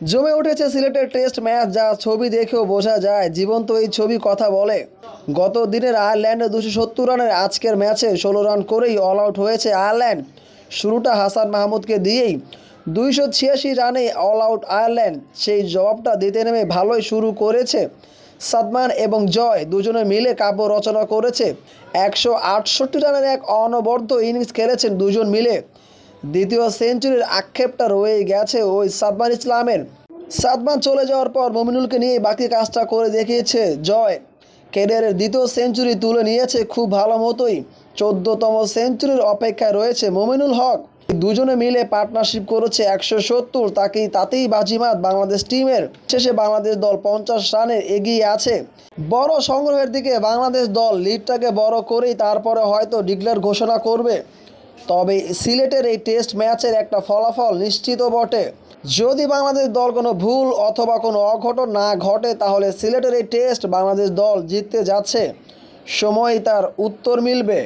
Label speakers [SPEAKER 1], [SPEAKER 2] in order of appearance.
[SPEAKER 1] জমে উঠেছে সিলেটের টেস্ট ম্যাচ যা ছবি দেখেও বোঝা যায়, জীবন্ত এই ছবি কথা বলে। গত দিনের আয়ারল্যান্ডে দুশো সত্তর রানের আজকের ম্যাচে ষোলো রান করেই অল আউট হয়েছে আয়ারল্যান্ড। শুরুটা হাসান মাহমুদকে দিয়েই দুইশো ছিয়াশি রানে অল আউট আয়ারল্যান্ড। সেই জবাবটা দিতে নেমে ভালোই শুরু করেছে সাদমান এবং জয়। দুজনে মিলে কাব্য রচনা করেছে। একশো আটষট্টি রানের এক অনবদ্য ইনিংস খেলেছেন দুজন মিলে। দ্বিতীয় সেঞ্চুরির আক্ষেপটা রয়ে গেছে ওই সাদমান ইসলামের। সাদমান চলে যাওয়ার পর মমিনুলকে নিয়ে বাকি কাজটা করে দেখিয়েছে জয়। ক্যারিয়ারের দ্বিতীয় সেঞ্চুরি তুলে নিয়েছে খুব ভালো মতোই। চোদ্দতম সেঞ্চুরির অপেক্ষায় রয়েছে মমিনুল হক। দুজনে মিলে পার্টনারশিপ করেছে একশো সত্তর, তাকেই তাতেই বাজিমাত বাংলাদেশ টিমের। শেষে বাংলাদেশ দল পঞ্চাশ রানে এগিয়ে আছে। বড় সংগ্রহের দিকে বাংলাদেশ দল লিডটাকে বড় করেই তারপরে হয়তো ডিক্লেয়ার ঘোষণা করবে। তবে সিলেটের এই টেস্ট ম্যাচের একটা ফলাফল নিশ্চিত বটে। যদি বাংলাদেশ দল কোনো ভুল অথবা কোনো অঘটন না ঘটে, তাহলে সিলেটের এই টেস্ট বাংলাদেশ দল জিততে যাচ্ছে। সময় তার উত্তর মিলবে।